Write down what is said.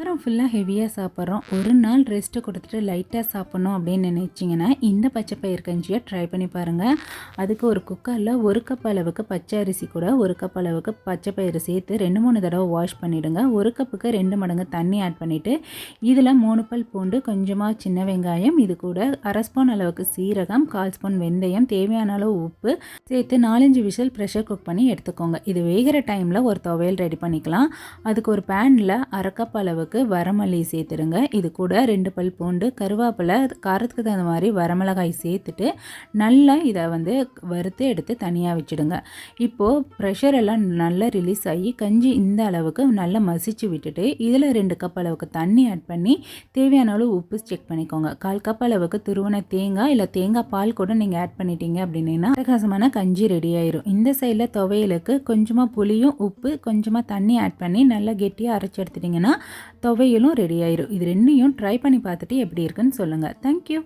வாரம் ஃபுல்லாக ஹெவியாக சாப்பிட்றோம். ஒரு நாள் ரெஸ்ட்டு கொடுத்துட்டு லைட்டாக சாப்பிட்ணும் அப்படின்னு நினச்சிங்கன்னா இந்த பச்சை பயிர் கஞ்சியை ட்ரை பண்ணி பாருங்கள் அதுக்கு ஒரு குக்கரில் ஒரு கப் அளவுக்கு பச்சை அரிசி கூட ஒரு கப் அளவுக்கு பச்சை பயிறு சேர்த்து ரெண்டு மூணு தடவை வாஷ் பண்ணிவிடுங்க ஒரு கப்புக்கு ரெண்டு மடங்கு தண்ணி ஆட் பண்ணிவிட்டு இதில் மூணு பல் பூண்டு கொஞ்சமாக சின்ன வெங்காயம் இது கூட அரை ஸ்பூன் அளவுக்கு சீரகம் கால் ஸ்பூன் வெந்தயம் தேவையான அளவு உப்பு சேர்த்து நாலஞ்சு விசில் ப்ரெஷர் குக் பண்ணி எடுத்துக்கோங்க. இது வேகிற டைமில் ஒரு துவையல் ரெடி பண்ணிக்கலாம். அதுக்கு ஒரு பேனில் அரை கப் அளவுக்கு வரமல்லி சேர்த்துருங்க இது கூட ரெண்டு பல் பூண்டு கருவேப்பிலை காரத்துக்கு தகுந்த மாதிரி வரமிளகாய் சேர்த்துட்டு நல்லா இதை வந்து வறுத்து எடுத்து தனியாக வச்சுடுங்க. இப்போது ப்ரெஷர் எல்லாம் நல்லா ரிலீஸ் ஆகி கஞ்சி இந்த அளவுக்கு நல்லா மசிச்சு விட்டுட்டு இதில் ரெண்டு கப் அளவுக்கு தண்ணி ஆட் பண்ணி தேவையான அளவு உப்பு செக் பண்ணிக்கோங்க. கால் கப் அளவுக்கு துருவன தேங்காய் இல்லை தேங்காய் பால் கூட நீங்கள் ஆட் பண்ணிட்டீங்க அப்படின்னா பிரகாசமான கஞ்சி ரெடி ஆயிரும். இந்த சைடில் துவையலுக்கு கொஞ்சமாக புளியும் உப்பு கொஞ்சமாக தண்ணி ஆட் பண்ணி நல்லா கெட்டியாக அரைச்சி எடுத்துட்டிங்கன்னா துவையலும் ரெடி ஆயிரும். இது ரெண்டையும் ட்ரை பண்ணி பார்த்துட்டு எப்படி இருக்குன்னு சொல்லுங்கள் தேங்க்யூ